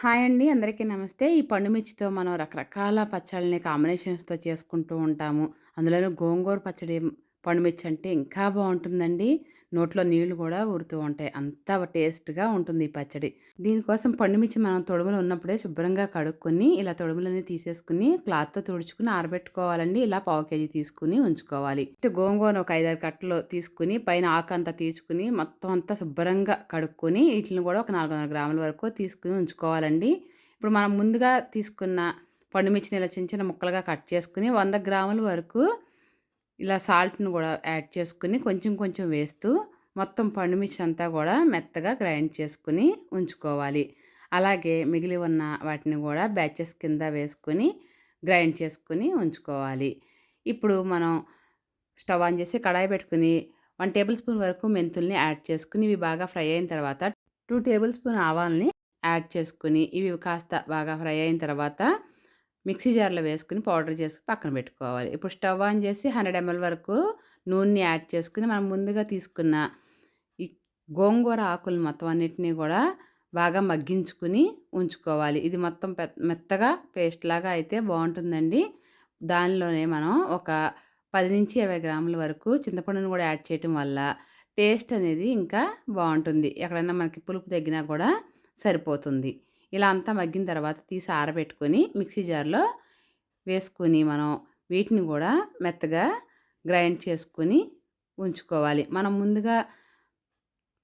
Hi అండి. అందరికీ నమస్తే. ఈ పండుమిర్చితో మనం రకరకాల పచ్చళ్ళని కాంబినేషన్స్‌తో చేసుకుంటూ ఉంటాము. అందులోనూ గోంగూర పచ్చడి, పండుమిర్చి అంటే ఇంకా బాగుంటుందండి నోట్లో నీళ్ళు కూడా ఊరుతూ ఉంటాయి. అంత టేస్ట్‌గా ఉంటుంది ఈ పచ్చడి. దీనికోసం పండుమిర్చి మనం తొడుములు ఉన్నప్పుడే శుభ్రంగా కడుక్కొని, ఇలా తొడుములన్నీ తీసేసుకొని, క్లాత్‌తో తుడుచుకుని ఆరబెట్టుకోవాలండి. ఇలా పావు కేజీ తీసుకొని ఉంచుకోవాలి. గోంగూర ఒక 5, 6 కట్టలు తీసుకొని, పైన ఆకంతా తీసుకుని మొత్తం అంతా శుభ్రంగా కడుక్కొని, వీటిని కూడా ఒక 400 గ్రాముల వరకు తీసుకొని ఉంచుకోవాలండి. ఇప్పుడు మనం ముందుగా తీసుకున్న పండుమిర్చిని ఇలా చిన్న చిన్న ముక్కలుగా కట్ చేసుకుని వంద గ్రాముల వరకు ఇలా సాల్ట్‌ని కూడా యాడ్ చేసుకొని కొంచెం కొంచెం వేస్తూ మొత్తం పండుమిర్చి అంతా కూడా మెత్తగా గ్రైండ్ చేసుకుని ఉంచుకోవాలి. అలాగే మిగిలి ఉన్న వాటిని కూడా బ్యాచెస్ కింద వేసుకొని గ్రైండ్ చేసుకొని ఉంచుకోవాలి. ఇప్పుడు మనం స్టవ్ ఆన్ చేసి కడాయి పెట్టుకొని వన్ టేబుల్ స్పూన్ వరకు మెంతుల్ని యాడ్ చేసుకొని ఇవి బాగా ఫ్రై అయిన తర్వాత టూ టేబుల్ స్పూన్ ఆవాల్ని యాడ్ చేసుకొని ఇవి కాస్త బాగా ఫ్రై అయిన తర్వాత మిక్సీ జార్‌లో వేసుకుని పౌడర్ చేసి పక్కన పెట్టుకోవాలి. ఇప్పుడు స్టవ్ ఆన్ చేసి 100 ఎంఎల్ వరకు నూనెని యాడ్ చేసుకుని మనం ముందుగా తీసుకున్న ఈ గోంగూర ఆకులు మొత్తం అన్నిటిని కూడా బాగా మగ్గించుకొని ఉంచుకోవాలి. ఇది మొత్తం మెత్తగా పేస్ట్ లాగా అయితే బాగుంటుందండి దానిలోనే మనం ఒక 10-20 గ్రాముల వరకు చింతపండును కూడా యాడ్ చేయటం వల్ల టేస్ట్ అనేది ఇంకా బాగుంటుంది ఎక్కడైనా మనకి పులుపు తగ్గినా కూడా సరిపోతుంది. ఇలా అంతా మగ్గిన తర్వాత తీసి ఆరబెట్టుకొని మిక్సీ జార్‌లో వేసుకొని మనం వీటిని కూడా మెత్తగా గ్రైండ్ చేసుకొని ఉంచుకోవాలి. మనం ముందుగా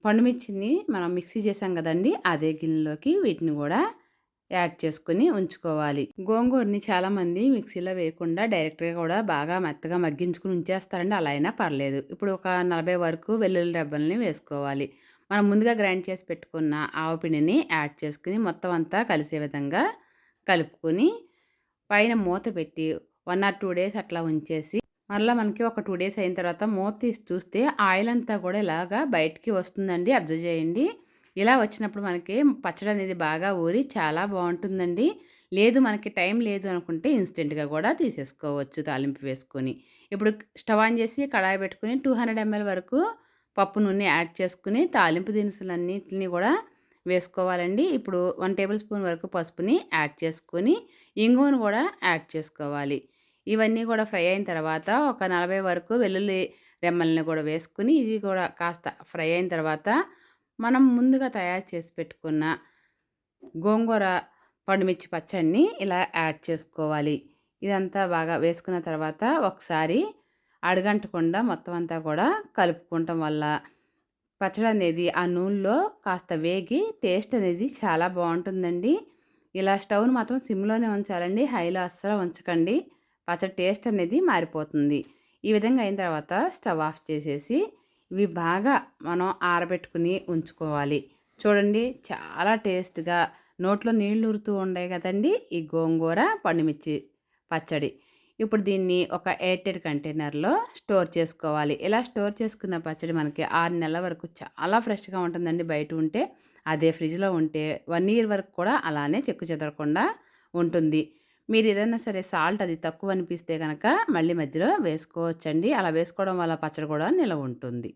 పండుమిర్చిని మనం మిక్సీ చేసాం కదండీ! అదే గిన్నెలోకి వీటిని కూడా యాడ్ చేసుకొని ఉంచుకోవాలి. గోంగూరని చాలామంది మిక్సీలో వేయకుండా డైరెక్ట్‌గా కూడా బాగా మెత్తగా మగ్గించుకుని ఉంచేస్తారండి. అలా అయినా పర్లేదు. ఇప్పుడు ఒక 40 వరకు వెల్లుల్లి రెబ్బల్ని వేసుకోవాలి. మనం ముందుగా గ్రైండ్ చేసి పెట్టుకున్న ఆవపిండిని యాడ్ చేసుకొని మొత్తం అంతా కలిసే విధంగా కలుపుకొని పైన మూత పెట్టి వన్ ఆర్ టూ డేస్ అట్లా ఉంచేసి మరలా మనకి ఒక టూ డేస్ అయిన తర్వాత మూత తీసి చూస్తే ఆయిల్ అంతా కూడా ఇలాగా బయటికి వస్తుందండి. అబ్జర్వ్ చేయండి. ఇలా వచ్చినప్పుడు మనకి పచ్చడి అనేది బాగా ఊరి చాలా బాగుంటుందండి లేదు మనకి టైం లేదు అనుకుంటే ఇన్స్టెంట్‌గా కూడా తీసేసుకోవచ్చు తాలింపు వేసుకొని. ఇప్పుడు స్టవ్ ఆన్ చేసి కడాయి పెట్టుకొని 200 ఎంఎల్ వరకు పప్పు నూనె యాడ్ చేసుకుని తాలింపు దినుసులన్నింటినీ కూడా వేసుకోవాలండి. ఇప్పుడు వన్ టేబుల్ స్పూన్ వరకు పసుపుని యాడ్ చేసుకొని, ఇంగువను కూడా యాడ్ చేసుకోవాలి. ఇవన్నీ కూడా ఫ్రై అయిన తర్వాత ఒక 40 వరకు వెల్లుల్లి రెమ్మల్ని కూడా వేసుకుని ఇది కూడా కాస్త ఫ్రై అయిన తర్వాత మనం ముందుగా తయారు చేసి పెట్టుకున్న గోంగూర పండుమిర్చి పచ్చడిని ఇలా యాడ్ చేసుకోవాలి. ఇదంతా బాగా వేసుకున్న తర్వాత ఒకసారి అడగంటకుండా మొత్తం అంతా కూడా కలుపుకోవటం వల్ల పచ్చడి అనేది ఆ నూనెలో కాస్త వేగి టేస్ట్ అనేది చాలా బాగుంటుందండి. ఇలా స్టవ్ను మాత్రం సిమ్‌లోనే ఉంచాలండి. హైలో అస్సలు ఉంచకండి. పచ్చడి టేస్ట్ అనేది మారిపోతుంది. ఈ విధంగా అయిన తర్వాత స్టవ్ ఆఫ్ చేసేసి ఇవి బాగా మనం ఆరబెట్టుకుని ఉంచుకోవాలి. చూడండి చాలా టేస్ట్‌గా నోట్లో నీళ్ళు ఊరుతూ ఉండే కదండీ! ఈ గోంగూర పండుమిర్చి పచ్చడి. ఇప్పుడు దీన్ని ఒక ఎయిర్టెడ్ కంటైనర్‌లో స్టోర్ చేసుకోవాలి. ఇలా స్టోర్ చేసుకున్న పచ్చడి మనకి ఆరు నెలల వరకు చాలా ఫ్రెష్‌గా ఉంటుందండి బయట ఉంటే. అదే ఫ్రిడ్జ్‌లో ఉంటే వన్ ఇయర్ వరకు కూడా అలానే చెక్కు చెదరకుండా ఉంటుంది. మీరు ఏదైనా సరే సాల్ట్ అది తక్కువ అనిపిస్తే కనుక మళ్ళీ మధ్యలో వేసుకోవచ్చండి. అలా వేసుకోవడం వల్ల పచ్చడి కూడా నిలవ ఉంటుంది.